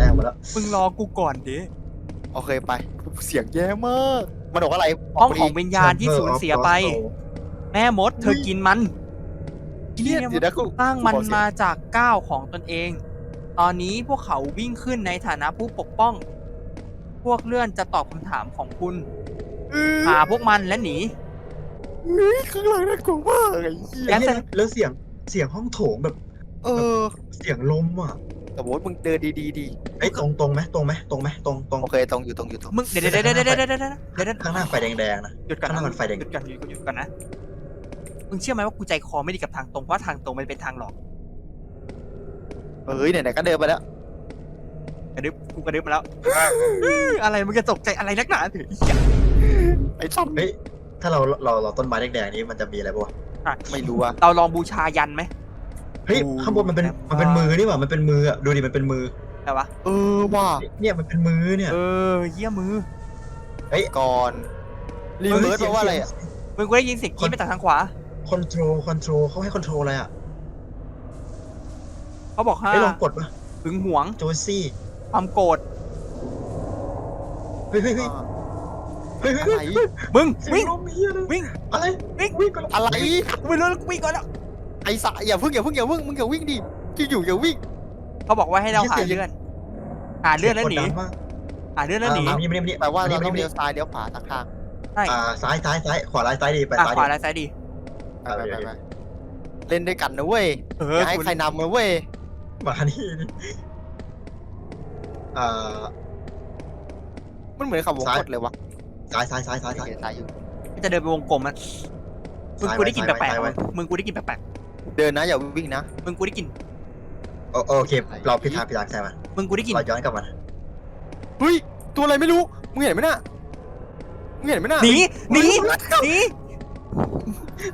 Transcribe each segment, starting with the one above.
แรกมาแล้วมึงรอกูก่อนดิโอเคไป เสียงแย่มากมันบอกว่าอะไรห้องมาดิของวิญญาณที่สูญเสียไป แม่มดเธอกินมันเนี่ยเดี๋ยวนะกูสร้างมันขอเสียงมาจากก้าวของตนเอง ตอนนี้พวกเขาวิ่งขึ้นในฐานะผู้ปกป้อง พวกเลื่อนจะตอบคำถามของคุณเออหาพวกมันและหนีเฮ้ยข้างหลังน่ากลัวมากไอ้เหี้ยแล้แล้ววแล้วเสียงเสียงห้องโถงแบบ เออ เสียงลมอะ สมมติมึงเดินดีๆดีไอ้ยตรงตรงไหมตรงไหมตรงไหมตรงตรงโอเคตรงอยู่ตรงอยู่ตรงมึงเดี๋ยวเดี๋ยวเดี๋ยวเดี๋ยวเดี๋ยวเดี๋ยวเดี๋ยวเดี๋ยวเดี๋ยวข้างหน้าไฟแดงๆนะหยุดก่อนข้างหนะน้ามันไฟแดงหยุดก่อนหยุดก่อนหยุดก่อนนะมึงเชื่อไหมว่ากูใจคอไม่ดีกับทางตรงเพราะว่าทางตรงมันเป็นทางหลอกเฮ้ยไหนๆก็เดินไปแล้วกระดึบกูกระดึบมาแล้วอะไรมึงจะตกใจอะไรนักหนาถือไอ้สัตว์เฮ้ยถ้าเราเราเราต้นไม้แดงๆนี้มันจะมีอะไรปะวะไม่รู้อะเราลองบูชายันไหมเฮ้ยโอ้ข้างบนมันเป็นแบบมันเป็นว่ามือนี่หว่ามันเป็นมืออะดูดิมันเป็นมือแต่วะเออว่าเนี่ยมันเป็นมือเนี่ยเออเยี่ยมือก่อนรีเวิร์สแปลว่าอะไรอะมึงกูได้ยินเสียงกรี๊ดมาจากทางขวาคอนโทรลคอนโทรลเขาให้คอนโทรลอะไรอะเขาบอกห้าเฮ้ยลองกดป่ะหึงหวงโจซี่ความโกรธเฮ้ยเฮ้ยเฮ้ยเฮ้ยอะเฮ้ยไรเฮ้ยมึงเสียวิ่งงลมเฮียเลยวิ่งอะไรวิ่งวิ่งก่อนอะไรกูไม่รู้แล้วกูวิ่งก่อนแล้วไอ้สะอย่าเพิ่งอย่าเพิ่งอย่าเพิ่งมึงอย่าวิ่งดิที่อยู่อย่าวิ่งเขาบอกว่าให้เราหาเลื่อนหาเลื่อนแล้วหนีสียงกดดังมากหาเลื่อนแล้วหนีอ่ามานี่มานี่มานี่แปลว่ามาเรานี่ต้องมาเลี้นี่ยวซ้ายเลี้ยวขวาทางทางใช่อ่าซ้ายซ้ายซ้ายขวาซ้ายซ้ายดีไปอะซ้ายขวาดีและซ้ายดีไปไปไปไปเล่นด้วยกันนะเว้ยเอออย่าให้กูใครนำนะเว้ยมานี่นี่อ่ามันเหมือนขับวงซ้ายกดเลยวะซ้ายซ้ายซ้ายซ้ายโอซ้ายเคซ้ายอยู่จะเดินไปวงกลมมันมึงซ้ายกูได้กลินไว้แปลกซ้ายไว้ๆมึงกูได้กลินแปลก เดินนะอย่าวิ่งนะๆมึงกูได้กลินโอโอเค เราพิจารณาพิจารณาใช่ไหมมึงกูได้กลินเราย้อนกลับมาเฮ้ยตัวอะไรไม่รู้มึงเห็นไหมน่ะมึงเห็นไหมน่ะหนีหนีหนี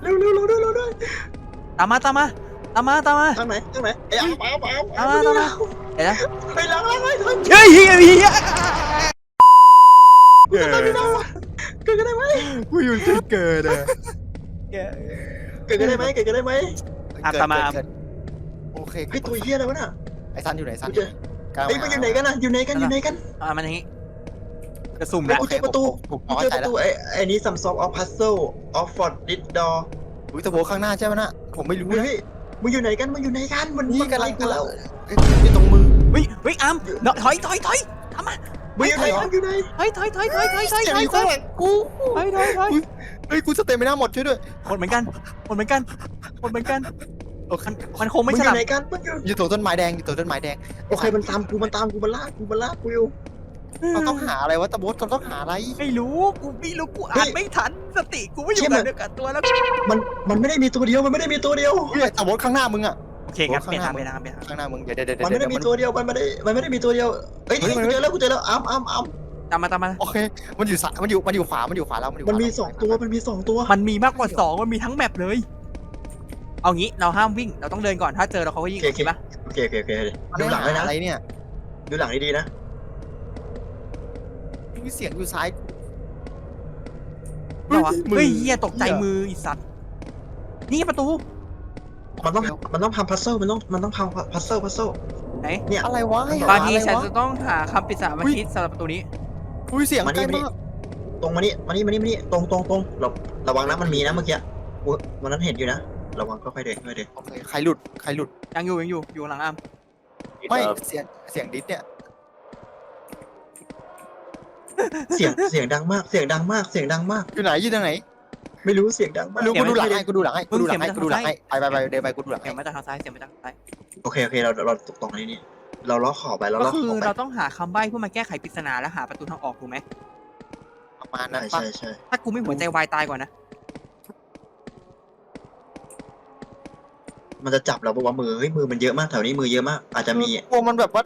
เร็วเร็วเร็วเร็วเร็วเร็วตามมาตามมาตามมาตามมาทางไหนทางไหนเอ้ยเอาเอาเอาตามมาตามมาเดี๋ยวนะไปแล้วไปแล้วเฮ้ยเฮียเฮียเกิดอะไรได้วะเกิดกันได้ไหมกูอยู่ที่เกิดอะเกิดกันได้ไหมเกิดกันได้ไหม อะเกิดตามมาเกิดเกิดโอเคเฮ้ยตัวเฮียอะไรวะน่ะไอ้ซันอยู่ไหนซันกูเจอกลางเฮ้ยมันอยู่ไหนกันนะอยู่ไหนกันอยู่ไหนกัน อะมันอย่างงี้จะสุ่มแล้แล้ววกูเจอประตู ผมพกูอเจเข้าอใจประแล้วตูไอ้ไอ้นี้ซัมซอฟออฟพัซเซิลออฟฟอร์ดดิดดออุ้ยตะโบข้างหน้าใช่ไหมน่ะผมไม่รู้เฮ้นะยมึงอยู่ไหนกันมึงอยู่ไหนกันมันนี่มันกำลัไล่งกูแล้วเอ้ยอยู่ตรงมือเฮ้ยเฮ้ยอามเนาะถอยถอยถอยตามมามึงอยู่ไหนกันอยู่ไหนถอยถอยถอยถอยถอยถอยเสียงถอยอยู่ถอข้ายงหลังกูถอยถอยถอยเฮ้ยกูสเตมิน่าหมดช่วยด้วย หมดเหมือนกันหมดเหมือนกันหมดเหมือนกัน โอเคมันคงมึไม่งอฉยู่ลาดไหนกันมึงอยู่อยู่ตรงต้นไม้แดงอยู่ตรงต้นไม้แดงโอเคมันตามกูมันตามกูมันลากกูมันลากกูอยู่ เราต้องหาอะไรวะตะโบสเราต้องหาอะไร ไม่รู้กูไม่รู้กูเฮ้อ่านยไม่ทันสติกูไม่อยู่เชี่ยมักับนเดียวกับตัวแล้วมันมันไม่ได้มีตัวเดียวมันไม่ได้มีตัวเดียว เฮ้ยตะโบสข้างหน้ามึงอะ โอเคงั้นโอ้เปลี่ยนทางข้างหน้าเปลี่ยนทางเปลี่ยนทางข้างหน้ามึงเดี๋ยวเดี๋ยวเดี๋ยวมันไม่ได้เดี๋ยวมีมันตัวเดียวมันไม่ได้มันไม่ได้มีตัวเดียวเอ้ยเฮ้ยนี่มันกูเจอแล้วกูเจอแล้วอ้ามอ้ามอ้ามตามมาตามมาโอเค มันอยู่ซ้ายมันอยู่มันอยู่ขวา มันอยู่ขวาแล้วมันอยู่ขมันวามีแล้วสองตัวมันมีสองตัวมันมีมากกว่าสองมันมีทั้งแมปเลย เอางี้เราห้ามวิ่งเราต้องเดินก่อนถ้าเจอเราเขาก็ยิงโอเคปะโอเคโอเคโอเคดูหลังด้วยนะอะไรเนี่ยดูหลังดีๆนะมีเสียงอยู่ซ้ายเปล่าวะมือเฮ้ยเฮียตกใจมือไอีสัตว์นี่ประตู มันต้องมันต้องทำพัซเซิลมันต้องมันต้องทำพัซเซิลพัซเซิลไหนเนี่ยอะไรวะให้หบางทีอะไรฉันวะจะต้องหาคำปริศนามาคิดสำหรับประตูนี้ อุ้ยเสียงมานี่ใกล้มานี่มากตรงมานี่มานี่มานี่มานี่ตรงตรงตรงระระวังนะมันมีนะเมื่อกี้กูวันนั้นเห็นอยู่นะ ระวังค่อยๆเดินค่อยๆเดินโอเคใครหลุดใครหลุด ยังอยู่ยังอยู่อยู่หลังอามไม่เสียงเสียงดิสเนี่ยเสียงเสียงดังมากเสียงดังมากเสียงดังมาก อยู่ไหนอยู่ตรงไหนไม่รู้เสียงดังมากไม่รู้กูดูหลังให้กูดูหลังให้กูดูหลังให้กูดูหลังให้ไปไปไปเดินไปกูดูหลังเสียให้งมาจากทางซ้ายเสียงมาจากทางซ้ายโอเคโอเคเราเราตกตรงนี้นี่เราล้อขอบไปเราก็ล้อคือขอบไปเราต้องหาคำใบ้เพื่อมาแก้ไขปริศนาและหาประตูทางออกถูกไหมประมาณนั้นใช่ปะใช่ใช่ถ้ากูไม่หัวใจวายตายก่อนนะ มันจะจับเราปะวะมือเฮ้ยมือมันเยอะมากแถวนี้มือเยอะมาก อาจจะมีกลัวมันแบบว่า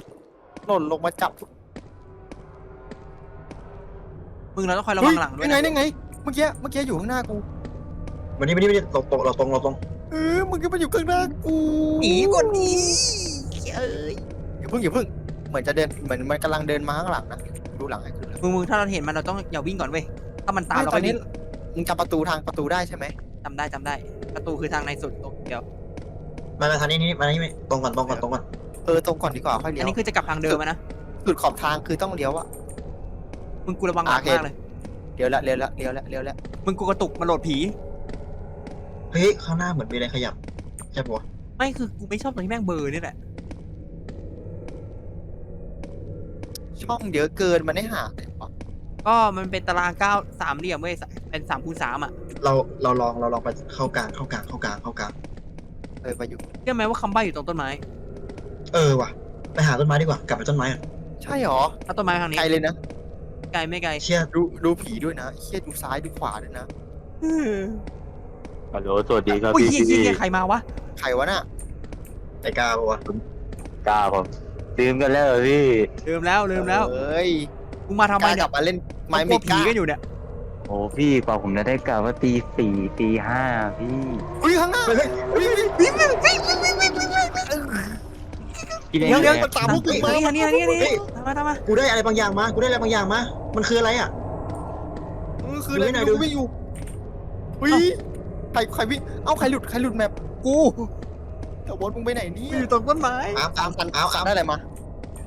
หล่นลงมาจับมึงเราต้องคอยระวังหลังด้วยยังไงนะยังไง เมื่อกี้เมื่อกี้อยู่ข้างหน้ากูวันนี้วันนี้วันนี้ตรงตรงเราตรงเราตรงเออมึงก็มาอยู่ข้างหน้ากูหนีก่อนหนีเอ้ยอย่าเพิ่งอย่าเพิ่งเหมือนจะเดินเหมือนมันกำลังเดินมาข้างหลังนะดูหลังให้กูดูหลังมึงมึงถ้าเราเห็นมันเราต้องอย่าวิ่งก่อนเว้ยถ้ามันตามไม่เราตก็อนนี้วิ่งมึงจำประตูทางประตูได้ใช่ไหมจำได้จำได้ ประตูคือทางในสุดตรงเดียว มามาทางนี้นี่มาทางนี้ตรงก่อนตรงก่อนตรงก่อนเออตรงก่อนดีกว่าค่อยเลี้อัยนวนี้คือจะกลับทางเดิมอะนะสุดขอบทางคือต้องเลี้ยวอะ มึงกูระวังหลังโอเค มากเลย เลี้ยวละเลี้ยวละเลี้ยวละเลี้ยวละมึงกูกระตุกมาโหลดผี เฮ้ยข้างหน้าเหมือนมีอะไรขยับใช่ปะวะไม่คือกูไม่ชอบตรงที่แม่งเบลอร์นี่แหละ ช่องเยอะเกินมันได้หาเลยวะก็มันเป็นตารางเก้าสามเหลี่ยมเว้ย เป็นสามคูณสามอะ เราเราลองเราลองไปเข้ากลางเข้ากลางเข้ากลางเข้ากลาง เออไปอยู่ เชื่อไหมว่าคำใบ้อยู่ตรงต้นไม้เออว่ะ ไปหาต้นไม้ดีกว่ากลับไปต้นไม้อะใช่หรอถ้าต้นไม้ทางนี้ไกลเลยนะ ไกลไม่ไกลเชี่ยดูดูผีด้วยนะเชี่ยดูซ้ายดูขวาด้วยนะ ฮัลโหลสวัสดีครับอุ้ยพี่เฮียพี่เฮียใครมาวะใครวะน่ะไอ้กล้าปะวะกล้าผมลืมกันแล้วเหรอพี่ลืมแล้วลืมแล้วเอ้ยมึงมาทำไมกล้าเนี่กยลับมาเล่นไม้กลัมีวกผีล้ากันอยู่เนี่ย โอ้พี่กว่าผมจะได้กลับว่าตีสี่ตีห้าพี่ อุ้ยข้างหน้าเฮ้ยเฮ้ยอุ้ยอุ้ยพี่เดี๋ยวเดี๋ยวแน่ตามพวกกูเฮ้ยมาอันนี้อันนี้อันนี้ทำมาทำมากูได้อะไรบางอย่างมา กูได้อะไรบางอย่างมา มันคืออะไรอะเออคืออะไรดูให้หน่ไม่รู้ดูไม่อยู่อุ้ยใครใครวิ่ง เอ้าใครหลุดใครหลุดแมปกูแต่วอสมึงไปไหนนี่อยู่ตรงต้นไม้อามตาอ้ามมสันอามอามได้อะไรมา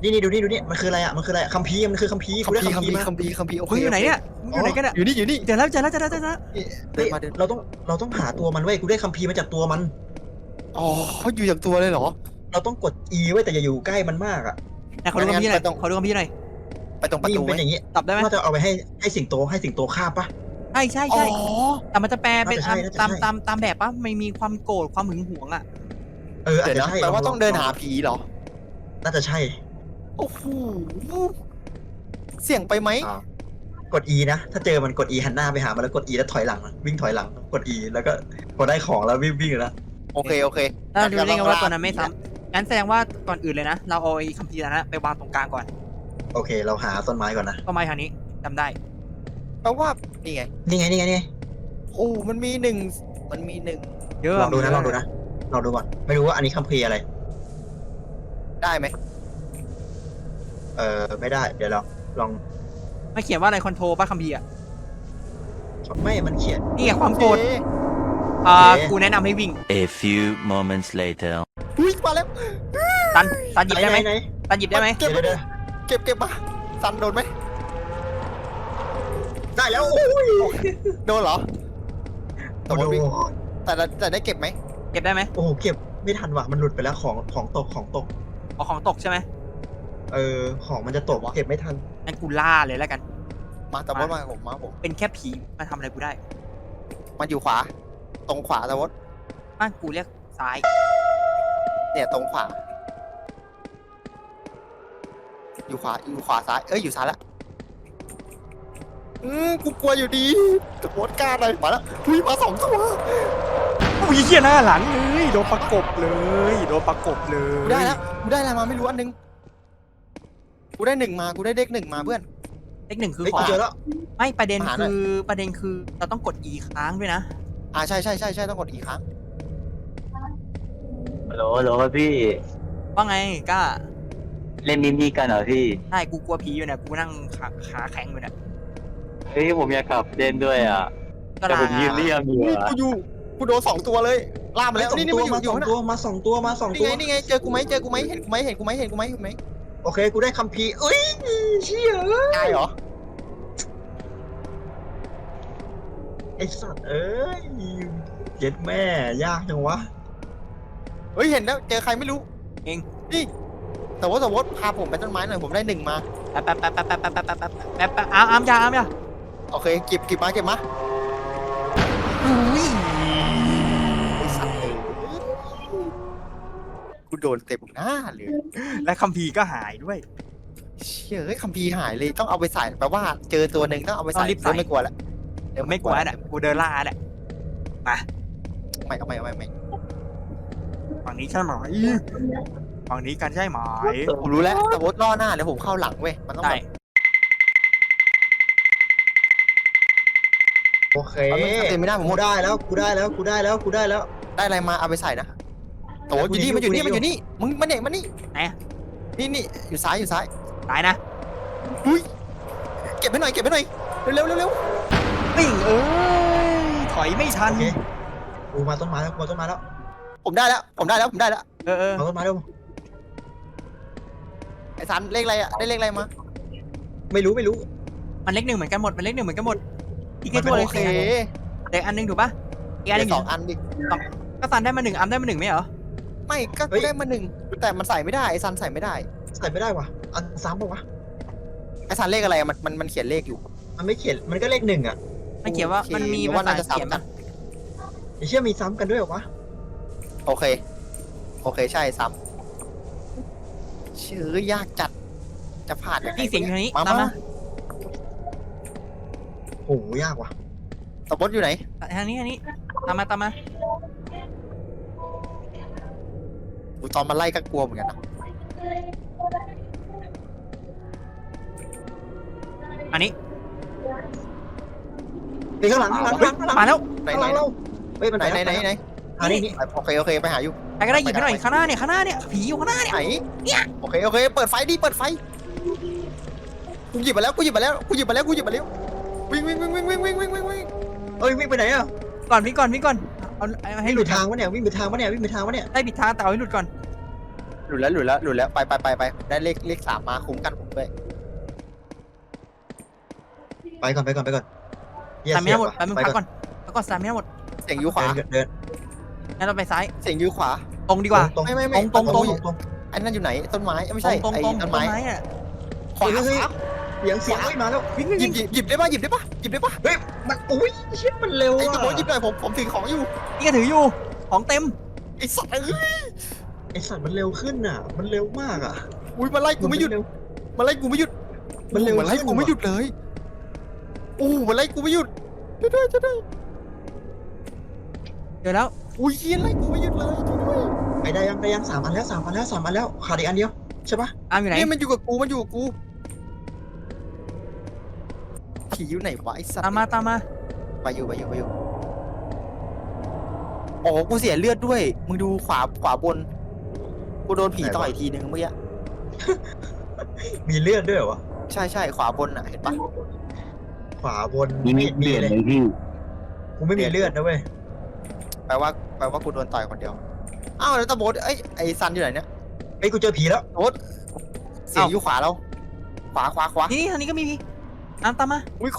นี่นี่ดูนี่ดูนี่มันคืออะไรอะมันคืออะไรคัมภีร์มันคือคัมภีร์คักูมได้ภีร์คัมคัมภีภีร์ร์มาคัมภีร์คัมภีร์โอเคมึงอยู่ไหนเนี่ยมึงอยู่ไหนกันเนี่ยอยู่นี่อยู่นี่เจอแล้วเจอแล้วเจอแล้วเจอแล้วเดินมาเดินเราต้องเราต้องหาตัวมันเว้ยกูได้คัมภีร์มาจากตัวมัน อ๋อเขาอยู่จากตัวเลยเหรอ เราต้องกด E ไว้แต่อย่าอยู่ใกล้มันมากอะไหนขอดูคำพี่หน่อยงั้นไปตรงขอดูคำพี่หน่อยไปตรงประนี่ตูมันเป็นอย่างนี้ตอบได้ไหมน่าจะเอาไปให้ให้สิงโตให้สิงโตคาบปะ ใช่ใช่อ๋อใช่แต่มันจะแปลเป็นน่าจะใช่น่าจะตามใช่ตามตามแบบปะไม่มีความโกรธความหึงหวงอะเอออาจเดี๋ยวจะนะใช่แปลว่าต้องเดินหาผีเหรอ น่าจะใช่ โอ้โหเสี่ยงไปไหมอ่ากด E นะ ถ้าเจอมันกด E หันหน้าไปหามันแล้วกด E แล้วถอยหลังนะวิ่งถอยหลัง กด E แล้วก็พอได้ของแล้ววิ่งวิ่งแล้วโอเคโอเคถ้าดูได้ไงว่าตัวนั้นไม่ลซ้ำงั้นแสดงว่าก่อนอื่นเลยนะ เราเอาไอ้คัมภีร์นั้นนะไปวางตรงกลางก่อนโอเค เราหาต้นไม้ก่อนนะต้นไม้ทางนี้จำได้ แปลว่านี่ไงนี่ไงนี่ไงนี่ไงโอ้มันมีหนึ่งมันมีหนึ่งเยอะลองดูนะลองดูนะลองดูก่อน ไม่รู้ว่าอันนี้คัมภีร์อะไรได้ไหม เออไม่ได้ เดี๋ยวเราลองไม่เขียนว่าอะไรคอนโทรป่ะคัมภีร์อะไม่มันเขียนนี่ไงความโกรธอ่าโอเคกูแนะนำให้วิ่ง A few moments later อุ้ยมาแล้วตันตันหยิบได้ไหมนนตันหยิบได้ไหมเก็บเดี๋ยวเดี๋ยวเก็บเก็บมาสันโดนไหมได้แล้วโอ้ยโดนเหรอโอ้โหแต่ละแต่ได้เก็บไหมเก็บได้ไหมโอ้โหเก็บไม่ทันว่ะมันหลุดไปแล้วของของตกของตกเอาของตกใช่ไหม เออของมันจะตกเก็บไม่ทันงั้นกูล่าเลยแล้วกัน มาแต่ว่ามาผมมาผม เป็นแค่ผีมาทำอะไรกูได้ มันอยู่ขวา ตรงขวาแต่ว่าบ้านกูเรียกซ้าย เนี่ยตรงขวา อยู่ขวาอยู่ขวาซ้าย เอ้ยอยู่ซ้ายละ อืมกูกลัวอยู่ดีแต่โคตรกล้าเลยมาแล้วอุ้ยมาสองตัวอุ้ยเหี้ยหน้าหลังเลยโดนประกบเลยโดนประกบเลย กูได้แล้วกูได้อะไรมาไม่รู้อันนึง กูได้หนึ่งมากูได้เด็กหนึ่งมาเพื่อน เลขหนึ่งคือเฮ้ยขอกูเจอแล้ว ไม่ประเด็นหาหน่คือยอประเด็นคือเราต้องกด e ค้างด้วยนะ อ่าใช่ใช่ใช่ใช่ต้องกดอีกครั้งฮัลโหลฮัลโหลครับพี่ ว่าไงกล้าเล่นนินนี่กันเหรอพี่ ใช่กูกลัวผีอยู่เนี่ยกูนั่งขาขาแข็งอยู่เนี่ยเฮ้ยผมอยากขับเล่นด้วยอะ ก็แต่ลาผมยืนเรียงอยู่นี่อะกูอยู่กูโดนสองตัวเลยล่ามาแล้วสองนี่นี่ตัวมันอยู่มาอสยู่องข้างหตัวน้ามาสองตัวมาสองนี่ตัวไงนี่ไงเจอกูไหมเจอกูไหมเห็นกูไหมเห็นกูไหมเห็นกูไหมเห็นกูไหมเห็นไหม โอเค กูได้คัมภีร์เอ้ยเชี่ยตายเหรอ ไอสัตว์เอ้ยเย็ดแม่ยากจังวะ เฮ้ยเห็นแล้วเจอใครไม่รู้เอง นี่แต่ว่าแต่ว่าพาผมไปต้นไม้หน่อยผมได้หนึ่งมา แป๊บแป๊บแป๊บแป๊บแป๊บแป๊บแป๊บแป๊บแป๊บแป๊บอ้ามอ้ามยาอ้ามยาโอเคเก็บเก็บมาเก็บมา กูโดนเต็มหน้าเลย และคัมภีร์ก็หายด้วย เชี่ยเฮ้ยคัมภีร์หายเลยต้องเอาไปใส่แปลว่าเจอตัวหนึ่งต้องเอาไปใส่ต้องรีบใส่เดี๋ยวไม่กลัวละเดี๋ยวไม่กลัวเนี่ยกูเดินล่าเนี่ยไม่เอาไม่เอาไม่ไม่ฝั่งนี้ใช่ไหมฝั่งนี้กันใช่ไหมผมรู้แล้วแต่ว่าล่อหน้าเดี๋ยวผมเข้าหลังเว้ยมันต้องใช่แบบโอเคเอามันเต็มไม่ได้ผมหมกูดได้แล้ว กูได้แล้ว กูได้แล้ว กูได้แล้ว ได้อะไรมาเอาไปใส่นะ โอ้กูอยู่นี่อยู่มันอยู่นี่กูมันอยู่อยู่นี่มึงมาเนี่ยมานี่ไหนอะ นี่นี่อยู่ซ้ายอยู่ซ้าย ตายนะ เก็บให้หน่อยเก็บให้หน่อยเร็วเร็วเร็วปิ่งเอ้ยถอยไม่ทัน โอเคกูมาต้นไม้แล้วกูมาต้นไม้แล้วผมได้แล้วผมได้แล้วผมได้แล้วเออเออมาต้นไม้แล้วไอ้ซันเลขอะไรอะได้เลขอะไรมาไม่รู้ไม่รู้ มันเลขหนึ่งเหมือนกันหมด มันเลขหนึ่งเหมือนกันหมด อีกแค่ตัวเลยโอเคเด็กอันหนึงถูกปะอีกอันหได้นึงสองอันดิก็ซันได้มาหนึ่งอัมได้มาหนึ่งไหมเหรอ ไม่ก็กูได้มาหนึ่งแต่มันใส่ไม่ได้ไอ้ซันใส่ไม่ได้ ใส่ไม่ได้วะอันซ้ำปะวะไอ้ซันเลขอะไรอะมันมันมันเขียนเลขอยู่มันไม่เขียนมันก็เลขหนึ่งอะมันเขียนว่าโอเคมันมีหรือภาว่าษาน่าจะเขียนซ้ำกัปะนไอ้เชี่ยมีซ้ำกันด้วยเหรอวะโอเค โอเคใช่ซ้ำชื่อยากจัดจะผ่านยังไงนี่เสียงอยู่นี้มาตามมามาโหยากว่ะตบดอยู่ไหนทางนี้ทางนี้ตามมาตามมา กูตอนมาไล่ก็กลัวเหมือนกันนะอันนี้ไปข้างหลังข้างหลังข้างหลังข้างหลังมาแล้วไหนข้างไหหนลังเราเฮ้ยมันไหนไหนไหนไหนไหนอันนี้นี่โอเคโอเคไปหาอยู่ใครก็ได้หยิบไปหน่อยข้างหน้าเนี่ยข้างหน้าเนี่ยผีอยู่ข้างหน้าเนี่ยไหนโอเคโอเคเปิดไฟดิเปิดไฟกูหยิบมาแล้วกูหยิบมาแล้วกูหยิบมาแล้วกูหยิบมาแล้ววิ่งวิ่งวิ่งวิ่งวิ่งวิ่งวิ่งวิ่งวิ่งเอ้ยวิ่งไปไหนอะก่อนวิ่งก่อนวิ่งก่อน เอาเอาให้วิ่งหไปลุดทางวะเนี่ยวิ่งไปทางวะเนี่ยวิ่งไปทางวะเนี่ยได้ผิดทางแต่เอาให้หลุดก่อนหลุดแล้วหลุดแล้วหลุดแล้วไปไปไปไปได้เลขเลขสามมาคุ้มกันผมด้วยไปก่อนไปก่อนไปก่อนเหี้ยตามไม่ให้หมดเสีไปยมึงว่ะพักก่อนพักก่อนตามไม่ให้หมดเสียงยูขวา เดินเดินงั้นเราไปซ้ายเสียงยูขวา ตรงดีกว่า ตรงไม่ไม่ไม่ตรงตรงตรงอันนั้นอยู่ไหนต้นไม้เอ้ยไม่ตรใช่งตรงไอ้ตรงต้นต้นไม้ไม้อะขวาเฮ้ยเฮ้ยขวาเสียงเสียงเฮ้ยมาแล้ววิ่งวิ่งหยิวิ่บงหยิบหยิบได้ป่ะหยิบได้ป่ะหยิบได้ป่ะเฮ้ยมันอุ้ยเชี่ยมันเร็วไอ้อะตะโบหยิบหน่อยผมผมถือของอยู่นี่ก็ถืออยู่ ของเต็ม ไอ้สัตว์เอ้ยไอสัตว์มันเร็วขึ้นอะ มันเร็วมากอะอุ้ยมาไล่กูไม่หยุดเร็วมาไล่กูไม่หยุดมันเร็วมาไล่กูไม่หยุดเลยโอ้มาไล่กูไม่หยุดช่วยด้วยช่วยด้วยเดี๋ยวแล้ว อุ้ยเฮียไล่กูไม่หยุดเลยช่วยด้วยไปได้ยังได้ยังสามอันแล้วสามอันแล้วสามอันแล้วขาดอีกอันเดียวใช่ปะอามอยู่ไหน เนี่ยมันอยู่กับกูมันอยู่กับกู ผีอยู่ไหนวะไอ้สัตว์ตามมาตามมาไปอยู่ไปอยู่ไปอยู่อ๋อกูเสียเลือดด้วย มึงดูขวาขวาบน กูโดนผีต่อยทีนึงเมื่อกี้ มีเลือดด้วยเหรอวะใช่ใช่ขวาบนอะเห็นปะ ขวาบนนี่ไม่ไม่เห็นมีเดือดเลยเลยพี่กูไม่มีเลือดนะเว้ยแปลว่าแปลว่ากูโดนต่อยคนเดียว อ้าวแล้วตะโบดเอ้ยไอซันอยู่ไหนเนี่ยไอ้ยกูเจอผีแล้วโบดเสียงอยู่ขวาเรา ขวาขวาขวานี่นี่ทางนี้ก็มีพี่ อามตามมา อุ้ย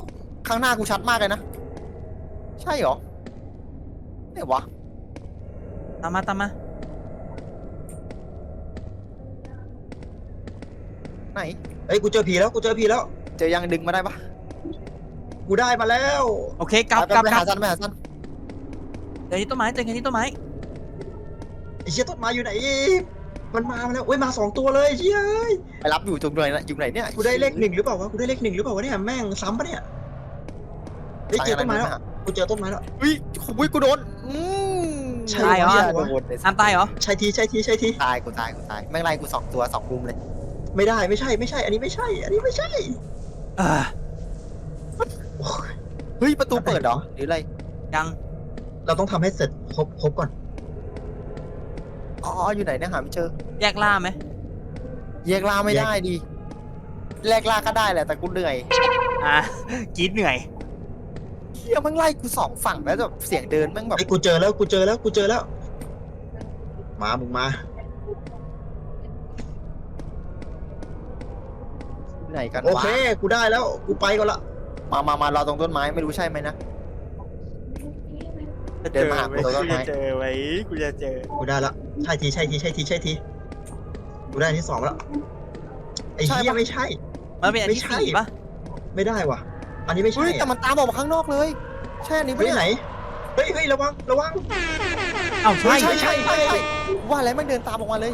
ข้างหน้ากูชัดมากเลยนะ ใช่เหรอไหนวะ ตามมาตามมาไหนเอ้ยกูเจอผีแล้วกูเจอผีแล้ว เจอยังดึงมาได้ปะกูได้มาแล้วโอเคกลับไปกลับไปกลัหาบซันไปหาซันเจอที่ต้นไม้เจอกันที่ต้นไม้ไอ้เชี่ยต้นไม้อยู่ไหน อีกมันมาแล้วเว้ยมาสองตัวเลยเชี่ยเอ้ยไปรับอยู่ตรงไหนนะอยู่ไหนเนี่ยกูได้เลขหนึ่งหรือเปล่าวะกูได้เลขหนึ่งหรือเปล่าวะเนี่ยแม่งซ้ำปะเนี่ยเฮ้ยเจอต้นไม้แล้วกูเจอต้นไม้แล้ว อุ้ยอุ้ยกูโดนอืมใช่ ตายเหรอหี้โดนเลยอามตายเหรอ ใช่ทีใช่ทีใช่ทีตายกูตายกูตายแม่งไล่กูสองตัวสองมุมเลยไม่ได้ไม่ใช่ไม่ใช่ อันนี้ไม่ใช่ อันนี้ไม่ใช่เออโอ้ยเฮ้ยประตูเปิดเหรอหรืออะไรยังเราต้องทำให้เสร็จครบครบก่อน อ๋ออยู่ไหนเนี่ยหาไม่เจอ แยกล่าไหมแยกล่าไม่ได้ดิแลกล่าก็ได้แหละแต่กูเหนื่อยอะกรีดเหนื่อย เฮียแม่งไล่กูสองฝั่งแล้วแบบเสียงเดินแม่งแบบไอ้ยกูเจอแล้วกูเจอแล้วกูเจอแล้ว มามึงมาอยู่ไหนกันโอวะเคกูได้แล้วกูไปก่อนละมามามารอตรงต้นไม้ไม่รู้ใช่ไหมนะ เดินมาหากูตรงต้นไม้ เจอไว้กูจะเจอกูได้ละ ใช่ทีใช่ทีใช่ทีใช่ทีกูได้อันที่สองแล้วไอ้ใช่เหี้ยปะไม่ใช่ มันเป็นอันที่ไม่ใช่ สี่ปะไม่ได้ว่ะ อันนี้ไม่ใช่เฮ้ยแต่อะมันตามออกมาข้างนอกเลย ใช่อันนี้ปะเฮ้ยเนี่ยไหนเฮ้ยเฮ้ยระวังระวัง เอ้าใช่ ใช่ใช่ใช่ใช่ใช่ใช่ว่าแล้วมันเดินตามออกมาเลย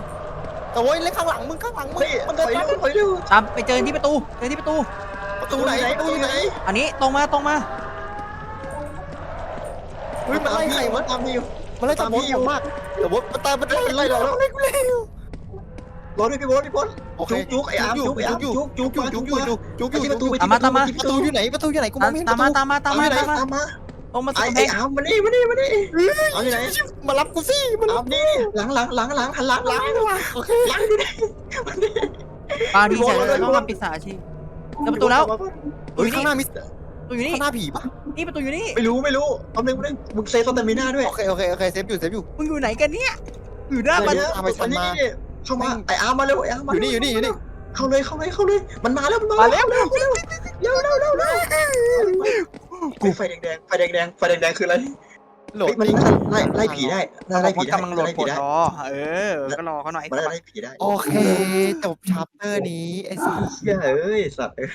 แต่โว้ยเล่นข้างหลังมึงข้างหลังมึงเฮ้ยมันถเดินอยตามเร็วถอยเร็วตามไปเจอที่ประตู เจอที่ประตู ประตูไหนประตูอยู่ไหนอันนี้ตรงมาตรงมา เฮ้ยมันไล่ใครวะ ตามพี่อยู่ มันไล่ตามตามโบพี่สอยู่มากแต่ว่ามันตามมันไล่มันไล่เราแล้วไล่กูเร็วรอด้วยพี่บอลพี่บอลโอเคจุกจุกไอ้อาร์มจุกไอ้อาร์มจุกจุกจุกมาจุจุกกจุกมาจุกจุกไปที่ประตูไปตามมาตามมาที่ประตูอยู่ไหนประตูอยู่ไหนกูมตาองมไม่เห็นตามมาตามมาตามมาตามตามมาตามมาตรงมาตรไอ้งไอ้เพชรอาร์มมานี่มานี่มานี่เอาอยู่ไหนมารับกูสิมันอาร์มนี่หลังหลังหลังหลังหันหลังหลังโอเคหลังอยู่ไหนปาดีเสร็จแล้วต้องมาปิดสาชีเจอประตูแล้วเฮ้ยข้างหน้ามีประ ตูอยู่นี่ข้างหน้าผีปะนี่ประตูอยู่นี่ไม่รู้ไม่รู้เอาหนึ่งหนึ่งมึงเซฟสเตมิน่าด้วยโอเคโอเคโอเคเซฟอยู่เซฟอยู่ มึงอยู่ไหนกันเนี่ยอยู่หน้ามัมันนตามไปทันมาเข้ามาไอ้อาร์มมาเร็วไอ้อาร์มมาอยู่นี่อยู่นี่อยู่นี่เข้าเลยเข้าเลยเข้าเลยมันมาแล้วมันมามาแล้วเร็วเร็วเร็วเร็วเร็วเร็วกูไฟแดงๆไฟแดงๆไฟแดงๆคืออะไร โหลดเฮ้ยมันน่าไล่ไล่ผีได้น่าไล่เขาผีได้กำลังโหลดไล่โปรผีได้ดรอเออ ก็รอเขาหน่อยมันน่าไล่ผีได้โอเค จบชัปเตอร์นี้ไอ้สัสเชี่ยเอ้ยสัตว์เอ้ย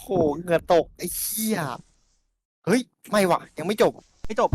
โหเหงื่อตกไอ้เชี่ยเฮ้ย ไม่ว่ะ ยังไม่จบ ไม่จบ